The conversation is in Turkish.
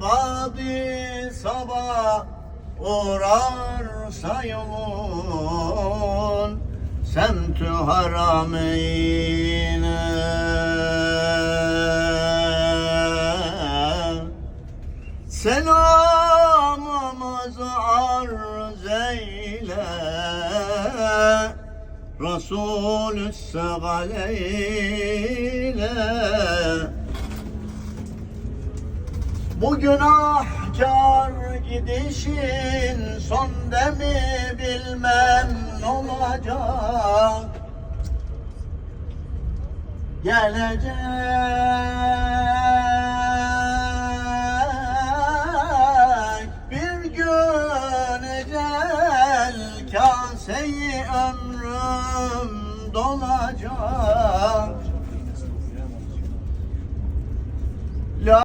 badi sabah uğrarsa yolun semtü harameyne Selamımızı arz eyle Resulü seganeyle bu günahkar gidişin son demi bilmem ne olacak. Gelecek bir gün ecel kaseyi ömrüm dolacak.